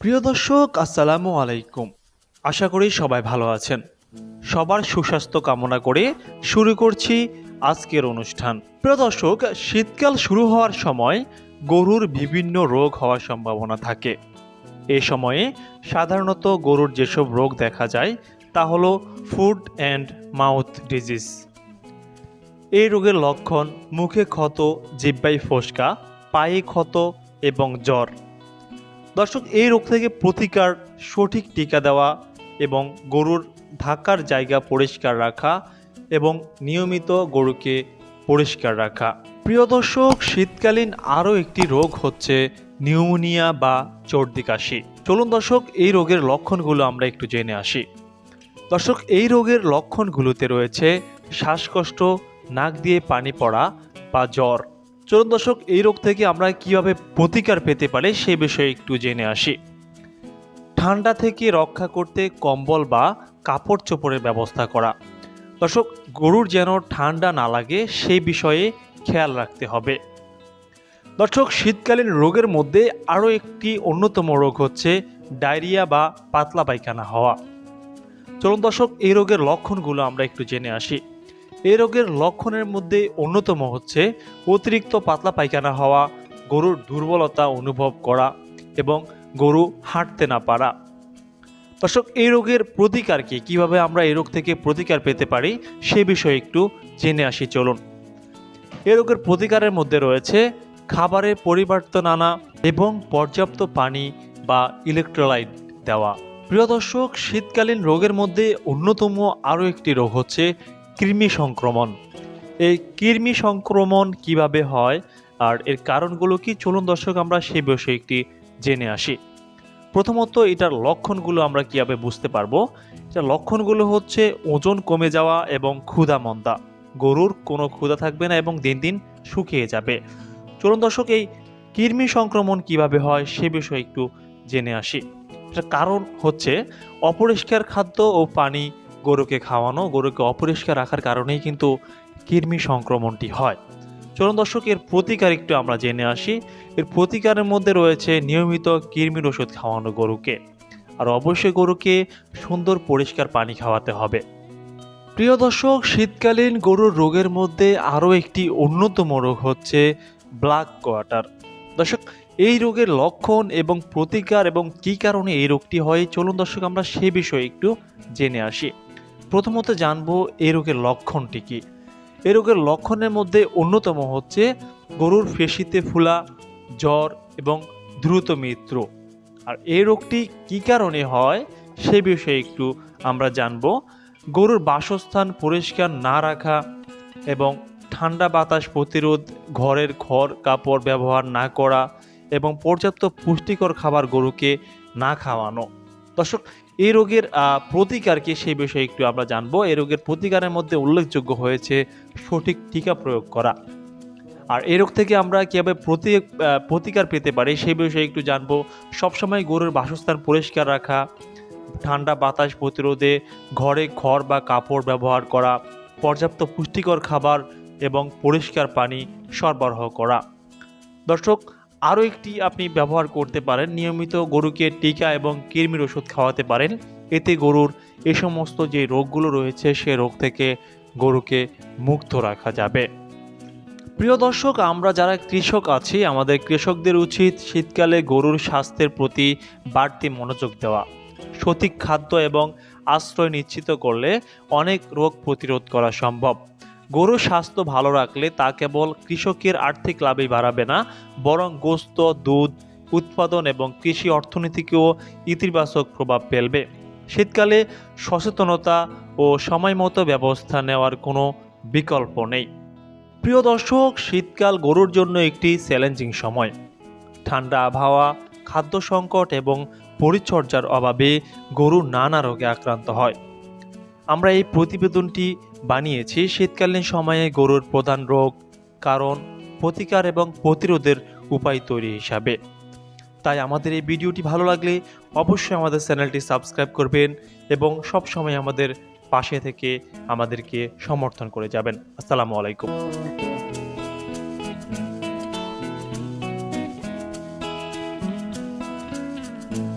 প্রিয় দর্শক, আসসালামু আলাইকুম। আশা করি সবাই ভালো আছেন। সবার সুস্বাস্থ্য কামনা করে শুরু করছি আজকের অনুষ্ঠান। প্রিয় দর্শক, শীতকাল শুরু হওয়ার সময় গরুর বিভিন্ন রোগ হওয়ার সম্ভাবনা থাকে। এ সময়ে সাধারণত গরুর যেসব রোগ দেখা যায়, তা হলো ফুড অ্যান্ড মাউথ ডিজিজ। এই রোগের লক্ষণ মুখে ক্ষত জিব্বাই ফোসকা, পায়ে ক্ষত এবং জ্বর। দর্শক, এই রোগ থেকে প্রতিকার, সঠিক টিকা দেওয়া এবং গরুর ঢাকার জায়গা পরিষ্কার রাখা এবং নিয়মিত গরুকে পরিষ্কার রাখা। প্রিয় দর্শক, শীতকালীন আরও একটি রোগ হচ্ছে নিউমোনিয়া বা চর্দি কাশি। চলুন দর্শক, এই রোগের লক্ষণগুলো আমরা একটু জেনে আসি। দর্শক, এই রোগের লক্ষণগুলোতে রয়েছে শ্বাসকষ্ট, নাক দিয়ে পানি পড়া বা জ্বর। চলুন দর্শক, এই রোগ থেকে আমরা কীভাবে প্রতিকার পেতে পারি সে বিষয়ে একটু জেনে আসি। ঠান্ডা থেকে রক্ষা করতে কম্বল বা কাপড় চোপড়ের ব্যবস্থা করা। দর্শক, গরুর যেন ঠান্ডা না লাগে, সেই বিষয়ে খেয়াল রাখতে হবে। দর্শক, শীতকালীন রোগের মধ্যে আরও একটি অন্যতম রোগ হচ্ছে ডায়রিয়া বা পাতলা পায়খানা হওয়া। চলুন দর্শক, এই রোগের লক্ষণগুলো আমরা একটু জেনে আসি। এই রোগের লক্ষণের মধ্যে অন্যতম হচ্ছে অতিরিক্ত পাতলা পায়খানা হওয়া, গরুর দুর্বলতা অনুভব করা এবং গরু হাঁটতে না পারা। দর্শক, এই রোগের প্রতিকার কি? কীভাবে আমরা এই রোগ থেকে প্রতিকার পেতে পারি? সে বিষয়ে একটু জেনে আসি, চলুন। এই রোগের প্রতিকারের মধ্যে রয়েছে খাবারে পরিবর্তন আনা এবং পর্যাপ্ত পানি বা ইলেকট্রোলাইট দেওয়া। প্রিয় দর্শক, শীতকালীন রোগের মধ্যে অন্যতম আরও একটি রোগ হচ্ছে কৃমি সংক্রমণ। এই কৃমি সংক্রমণ কীভাবে হয় আর এর কারণগুলো কি? চলুন দর্শক, আমরা সে বিষয়ে একটি জেনে আসি। প্রথমত এটার লক্ষণগুলো আমরা কীভাবে বুঝতে পারব? এটার লক্ষণগুলো হচ্ছে ওজন কমে যাওয়া এবং ক্ষুধা মন্দা। গরুর কোনো ক্ষুধা থাকবে না এবং দিন দিন শুকিয়ে যাবে। চলুন দর্শক, এই কৃমি সংক্রমণ কীভাবে হয় সে বিষয়ে একটু জেনে আসি। এটার কারণ হচ্ছে অপরিষ্কার খাদ্য ও পানি গরুকে খাওয়ানো, গরুকে অপরিষ্কার রাখার কারণেই কিন্তু কৃমি সংক্রমণটি হয়। চলুন দর্শক, এর প্রতিকার একটু আমরা জেনে আসি। এর প্রতিকারের মধ্যে রয়েছে নিয়মিত কৃমির ওষুধ খাওয়ানো গরুকে। আর অবশ্যই গরুকে সুন্দর পরিষ্কার পানি খাওয়াতে হবে। প্রিয় দর্শক, শীতকালীন গরুর রোগের মধ্যে আরও একটি অন্যতম রোগ হচ্ছে ব্ল্যাক কোয়াটার দর্শক, এই রোগের লক্ষণ এবং প্রতিকার এবং কী কারণে এই রোগটি হয়, চলুন দর্শক, আমরা সে বিষয়ে একটু জেনে আসি। প্রথমত জানব এই রোগের লক্ষণটি কী। এই রোগের লক্ষণের মধ্যে অন্যতম হচ্ছে গরুর ফেসিতে ফুলা, জ্বর এবং দ্রুত মৃত্যু। আর এই রোগটি কী কারণে হয় সে বিষয়ে একটু আমরা জানব। গরুর বাসস্থান পরিষ্কার না রাখা এবং ঠান্ডা বাতাস প্রতিরোধ, ঘরের খড় কাপড় ব্যবহার না করা এবং পর্যাপ্ত পুষ্টিকর খাবার গরুকে না খাওয়ানো। দর্শক এই রোগের আহ, প্রতিকার কি সেই বিষয়ে একটু আমরা জানব। এই রোগের প্রতিকারের মধ্যে উল্লেখযোগ্য হয়েছে সঠিক টিকা প্রয়োগ করা। আর এই রোগ থেকে আমরা কীভাবে প্রতি প্রতিকার পেতে পারি সেই বিষয়ে একটু জানব। সবসময় গরুর বাসস্থান পরিষ্কার রাখা ঠান্ডা বাতাস প্রতিরোধে ঘরে খড় বা কাপড় ব্যবহার করা পর্যাপ্ত পুষ্টিকর খাবার এবং পরিষ্কার পানি সরবরাহ করা। দর্শক আরও একটি আপনি ব্যবহার করতে পারেন। নিয়মিত গরুকে টিকা এবং কৃমির ওষুধ খাওয়াতে পারেন। এতে গরুর এ সমস্ত যে রোগগুলো রয়েছে, সে রোগ থেকে গরুকে মুক্ত রাখা যাবে। প্রিয় দর্শক, আমরা যারা কৃষক আছি, আমাদের কৃষকদের উচিত শীতকালে গরুর স্বাস্থ্যের প্রতি বাড়তি মনোযোগ দেওয়া। সঠিক খাদ্য এবং আশ্রয় নিশ্চিত করলে অনেক রোগ প্রতিরোধ করা সম্ভব। গরুর স্বাস্থ্য ভালো রাখলে তা কেবল কৃষকের আর্থিক লাভই বাড়াবে না, বরং গোস্ত, দুধ, উৎপাদন এবং কৃষি অর্থনীতিকেও ইতিবাচক প্রভাব ফেলবে। শীতকালে সচেতনতা ও সময়মতো ব্যবস্থা নেওয়ার কোনো বিকল্প নেই। প্রিয় দর্শক, শীতকাল গরুর জন্য একটি চ্যালেঞ্জিং সময়। ঠান্ডা আবহাওয়া, খাদ্য সংকট এবং পরিচর্যার অভাবে গরু নানা রোগে আক্রান্ত হয়। আমরা এই প্রতিবেদনটি বানিয়েছি শীতকালীন সময়ে গরুর প্রধান রোগ, কারণ প্রতিকার এবং প্রতিরোধের উপায় তৈরি হিসাবে। তাই আমাদের এই ভিডিওটি ভালো লাগলে অবশ্যই আমাদের চ্যানেলটি সাবস্ক্রাইব করবেন এবং সব সময় আমাদের পাশে থেকে আমাদেরকে সমর্থন করে যাবেন। আসসালামু আলাইকুম।